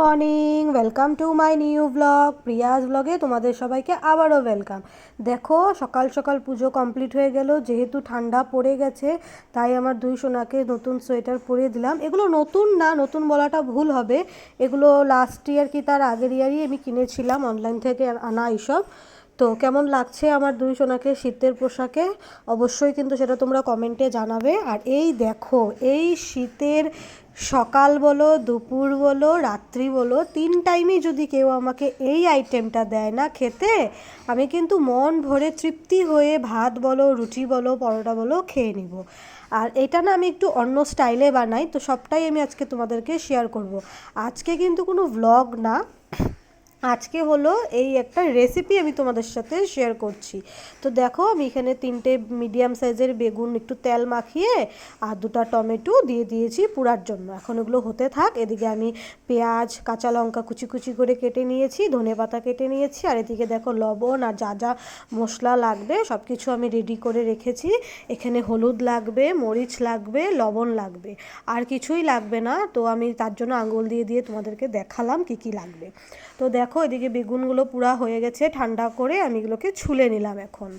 Morning welcome to my new blog Priya's ব্লগে তোমাদের সবাইকে আবারও ওয়েলকাম দেখো, সকাল সকাল পুজো কমপ্লিট হয়ে গেল, যেহেতু ঠান্ডা পড়ে গেছে, তাই আমার দুই সোনাকে নতুন সোয়েটার পরে দিলাম। এগুলো নতুন না, নতুন বলাটা ভুল হবে। এগুলো লাস্ট ইয়ার কি তার আগের ইয়ারই আমি কিনেছিলাম অনলাইন থেকে আনা এইসব। তো কেমন লাগছে আমার দুই সোনাকে শীতের পোশাকে? অবশ্যই কিন্তু সেটা তোমরা কমেন্টে জানাবে। আর এই দেখো, এই শীতের সকাল বলো, দুপুর বলো, রাত্রি বলো, তিন টাইমে যদি কেউ আমাকে এই আইটেমটা দেয় না খেতে, আমি কিন্তু মন ভরে তৃপ্তি হয়ে ভাত বলো, রুটি বলো, পরোটা বলো খেয়ে নিব। আর এটা না আমি একটু অন্য স্টাইলে বানাই, তো সবটাই আমি আজকে তোমাদেরকে শেয়ার করব। আজকে কিন্তু কোনো ভ্লগ না। আজকে হলো এই একটা রেসিপি আমি তোমাদের সাথে শেয়ার করছি। তো দেখো, আমি এখানে তিনটে মিডিয়াম সাইজের বেগুন একটু তেল মাখিয়ে আর দুটো টমেটো দিয়ে দিয়েছি পুরার জন্য। এখন এগুলো হতে থাক, এদিকে আমি পেঁয়াজ, কাঁচা লঙ্কা কুচি কুচি করে কেটে নিয়েছি, ধনে পাতা কেটে নিয়েছি, আর এদিকে দেখো লবণ আর যা যা মশলা লাগবে সব কিছু আমি রেডি করে রেখেছি। এখানে হলুদ লাগবে, মরিচ লাগবে, লবণ লাগবে, আর কিছুই লাগবে না। তো আমি তার জন্য আঙুল দিয়ে দিয়ে তোমাদেরকে দেখালাম কি কি লাগবে। তো দেখো এদিকে বেগুনগুলো পুরা হয়ে গেছে, ঠান্ডা করে আমি এগুলোকে ছুলে নিলাম এখন।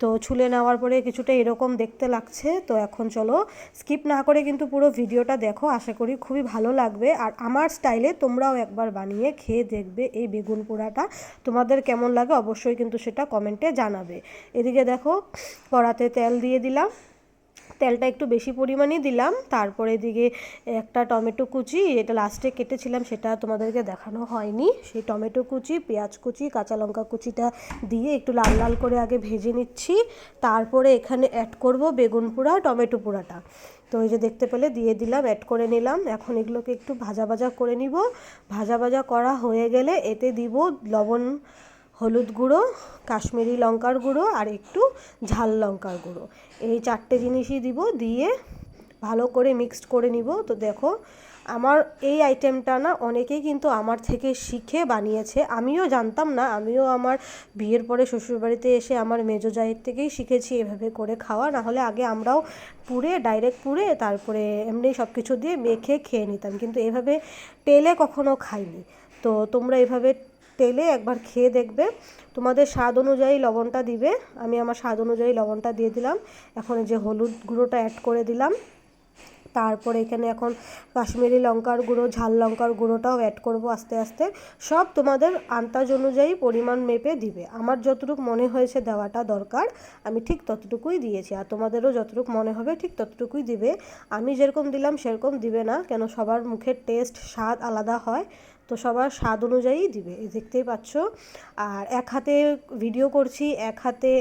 তো ছুলে নেওয়ার পরে কিছুটা এরকম দেখতে লাগছে, তো এখন চলো স্কিপ না করে কিন্তু পুরো ভিডিওটা দেখো, আশা করি খুবই ভালো লাগবে। আর আমার স্টাইলে তোমরাও একবার বানিয়ে খেয়ে দেখবে এই বেগুন পোড়াটা। তোমাদের কেমন লাগে অবশ্যই কিন্তু সেটা কমেন্টে জানাবে। এদিকে দেখো, কড়াতে তেল দিয়ে দিলাম। তেলটা একটু বেশি পরিমাণে দিলাম। তারপরে এদিকে একটা টমেটো কুচি, এটা লাস্টে কেটেছিলাম, সেটা তোমাদেরকে দেখানো হয়নি। সেই টমেটো কুচি, পেঁয়াজ কুচি, কাঁচা লঙ্কা কুচিটা দিয়ে একটু লাল লাল করে আগে ভেজে নিচ্ছি। তারপরে এখানে অ্যাড করব বেগুন পোড়া, টমেটো পোড়াটা। তো এই যে দেখতে পেলে দিয়ে দিলাম অ্যাড করে নিলাম। এখন এগুলোকে একটু ভাজা ভাজা করে নিব। ভাজা ভাজা করা হয়ে গেলে এতে দিব লবণ হলুদ গুঁড়ো, কাশ্মীরি লঙ্কার গুঁড়ো আর একটু ঝাল লঙ্কার গুঁড়ো। এই চারটে জিনিসই দিব, দিয়ে ভালো করে মিক্সড করে নিব। তো দেখো, আমার এই আইটেমটা না অনেকেই কিন্তু আমার থেকে শিখে বানিয়েছে। আমিও জানতাম না, আমিও আমার বিয়ের পরে শ্বশুরবাড়িতে এসে আমার মেজো জায়ের থেকেই শিখেছি এভাবে করে খাওয়া। না হলে আগে আমরাও পুড়ে ডাইরেক্ট পুড়ে, তারপরে এমনি সব কিছু দিয়ে মেখে খেয়ে নিতাম। কিন্তু এভাবে তেলে কখনো খাইনি। তো তোমরা এভাবে তেলে একবার খেয়ে দেখবে। তোমাদের স্বাদ অনুযায়ী লবণটা দিবে। আমি আমার স্বাদ অনুযায়ী লবণটা দিয়ে দিলাম। এখন এই যে হলুদ গুঁড়োটা অ্যাড করে দিলাম। তারপরে এখানে এখন কাশ্মীরি লঙ্কার গুঁড়ো, ঝাল লঙ্কার গুঁড়োটাও অ্যাড করব আস্তে আস্তে। সব তোমাদের আন্তাজ অনুযায়ী পরিমাণ মেপে দিবে। আমার যতটুকু মনে হয়েছে দেওয়াটা দরকার, আমি ঠিক ততটুকুই দিয়েছি। আর তোমাদেরও যতটুকু মনে হবে ঠিক ততটুকুই দিবে। আমি যেরকম দিলাম সেরকম দিবে না, কেন সবার মুখের টেস্ট স্বাদ আলাদা হয়। তো সবার স্বাদ অনুযায়ী দিবে দেখতেই পাচ্ছ। আর এক হাতে ভিডিও করছি, এক হাতে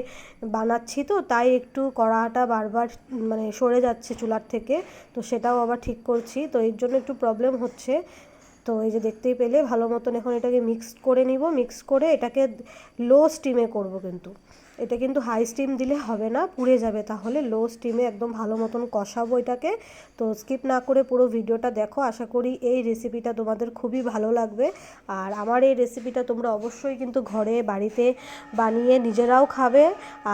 বানাচ্ছি তো, তাই একটু কড়াটা বারবার মানে সরে যাচ্ছে চুলার থেকে, তো সেটাও আবার ঠিক করছি। তো এর জন্য একটু প্রবলেম হচ্ছে। তো এই যে দেখতেই পেলে, ভালো মতন এখন এটাকে মিক্সড করে নিব। মিক্স করে এটাকে লো স্টিমে করব কিন্তু। এটা কিন্তু হাই স্টিম দিলে হবে না, পুড়ে যাবে। তাহলে লো স্টিমে একদম ভালো মতন কষাবো এটাকে। তো স্কিপ না করে পুরো ভিডিওটা দেখো। আশা করি এই রেসিপিটা তোমাদের খুবই ভালো লাগবে। আর আমার এই রেসিপিটা তোমরা অবশ্যই কিন্তু ঘরে, বাড়িতে বানিয়ে নিজেরাও খাবে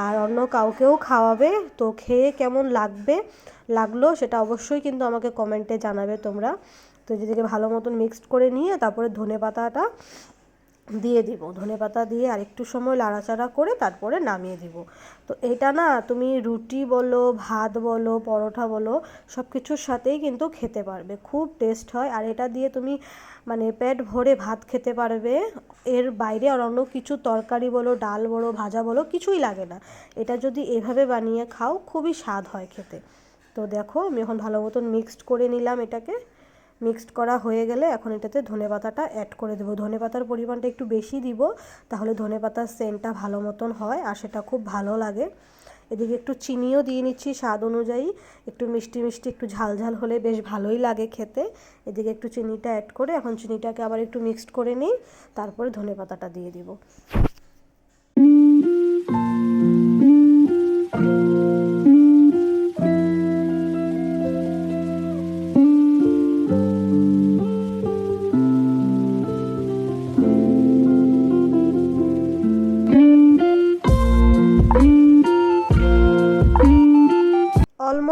আর অন্য কাউকেও খাওয়াবে। তো খেয়ে কেমন লাগবে, লাগল সেটা অবশ্যই কিন্তু আমাকে কমেন্টে জানাবে তোমরা। তো যেদিকে ভালো মতন মিক্সড করে নিয়ে তারপরে ধনে পাতাটা দিয়ে দিব। ধনে পাতা দিয়ে আর একটু সময় লাড়াচাড়া করে তারপরে নামিয়ে দিব। তো এটা না তুমি রুটি বলো, ভাত বলো, পরোটা বলো সব কিছুর সাথেই কিন্তু খেতে পারবে। খুব টেস্ট হয়। আর এটা দিয়ে তুমি মানে পেট ভরে ভাত খেতে পারবে। এর বাইরে আর অন্য কিছু তরকারি বলো, ডাল বলো, ভাজা বলো, কিছুই লাগে না। এটা যদি এভাবে বানিয়ে খাও, খুবই স্বাদ হয় খেতে। তো দেখো, আমি এখন ভালো মতন মিক্সড করে নিলাম এটাকে। মিক্সড করা হয়ে গেলে এখন এটাতে ধনে পাতাটা অ্যাড করে দেবো। ধনে পাতার পরিমাণটা একটু বেশি দিব, তাহলে ধনে পাতার সেন্টটা ভালো মতন হয় আর সেটা খুব ভালো লাগে। এদিকে একটু চিনিও দিয়ে নিচ্ছি স্বাদ অনুযায়ী। একটু মিষ্টি মিষ্টি, একটু ঝাল ঝাল হলে বেশ ভালোই লাগে খেতে। এদিকে একটু চিনিটা অ্যাড করে এখন চিনিটাকে আবার একটু মিক্সড করে নিই, তারপরে ধনে পাতাটা দিয়ে দিব।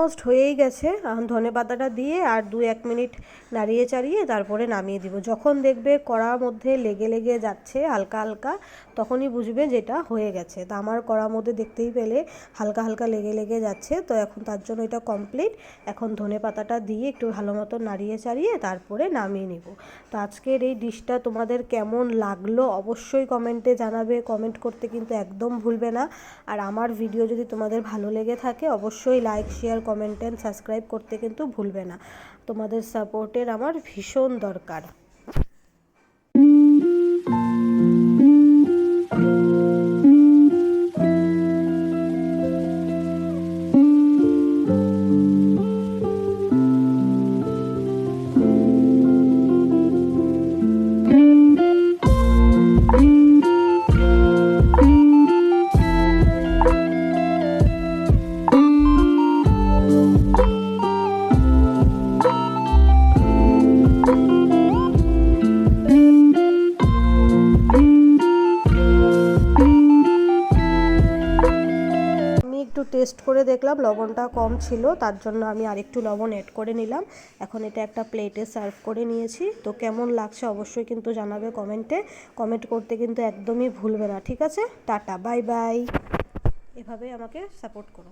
অলমোস্ট হয়েই গেছে। এখন ধনে পাতাটা দিয়ে আর দু এক মিনিট নাড়িয়ে চাড়িয়ে তারপরে নামিয়ে দিব। যখন দেখবে কড়ার মধ্যে লেগে লেগে যাচ্ছে, হালকা হালকা, তখনই বুঝবে যেটা হয়ে গেছে। তা আমার কড়ার মধ্যে দেখতেই পেলে হালকা হালকা লেগে লেগে যাচ্ছে। তো এখন তার জন্য এটা কমপ্লিট এখন ধনে পাতাটা দিয়ে একটু ভালো মতো নাড়িয়ে চাড়িয়ে তারপরে নামিয়ে নিব। তো আজকের এই ডিশটা তোমাদের কেমন লাগল অবশ্যই কমেন্টে জানাবে। কমেন্ট করতে কিন্তু একদম ভুলবে না। আর আমার ভিডিও যদি তোমাদের ভালো লেগে থাকে, অবশ্যই like share comment and subscribe করতে কিন্তু ভুলবে না। তোমাদের সাপোর্টের আমার ভীষণ দরকার। টেস্ট করে দেখলাম লবণটা কম ছিল, তার জন্য আমি আরেকটু লবণ অ্যাড করে নিলাম। এখন এটা একটা প্লেটে সার্ভ করে নিয়েছি। তো কেমন লাগছে অবশ্যই কিন্তু জানাবে কমেন্টে কমেন্ট করতে কিন্তু একদমই ভুলবে না, ঠিক আছে? টাটা বাই বাই এভাবে আমাকে সাপোর্ট করো।